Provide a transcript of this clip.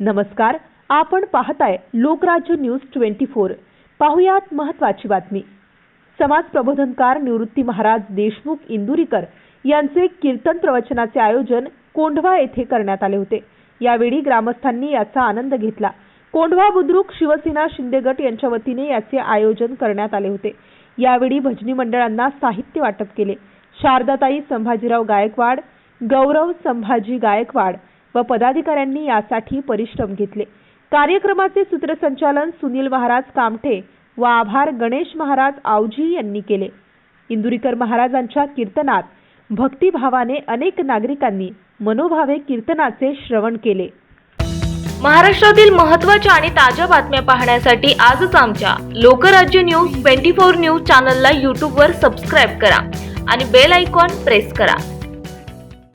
नमस्कार आपण पाहताय लोकराज्य न्यूज ट्वेंटी फोर. पाहुयात महत्वाची बातमी. समाज प्रबोधनकार निवृत्ती महाराज देशमुख इंदुरीकर यांचे कीर्तन प्रवचनाचे आयोजन कोंढवा येथे करण्यात आले होते. यावेळी ग्रामस्थांनी याचा आनंद घेतला. कोंढवा बुद्रुक शिवसेना शिंदे गट यांच्या वतीने याचे आयोजन करण्यात आले होते. यावेळी भजनी मंडळांना साहित्य वाटप केले. शारदाताई संभाजीराव गायकवाड गौरव संभाजी गायकवाड व पदाधिकाऱ्यांनी यासाठी परिश्रम घेतले. कार्यक्रमाचे सूत्रसंचालन सुनील महाराज कामठे व आभार गणेश महाराज आवजी यांनी केले. इंदुरीकर महाराजांच्या कीर्तनात भक्तिभावाने अनेक नागरिकांनी मनोभावे कीर्तनाचे श्रवण केले. महाराष्ट्रातील महत्त्वाच्या आणि ताज्या बातम्या पाहण्यासाठी आजच आमच्या Lokrajya news twenty four news चॅनलला यूट्यूबवर सबस्क्राईब करा आणि बेल आयकॉन प्रेस करा.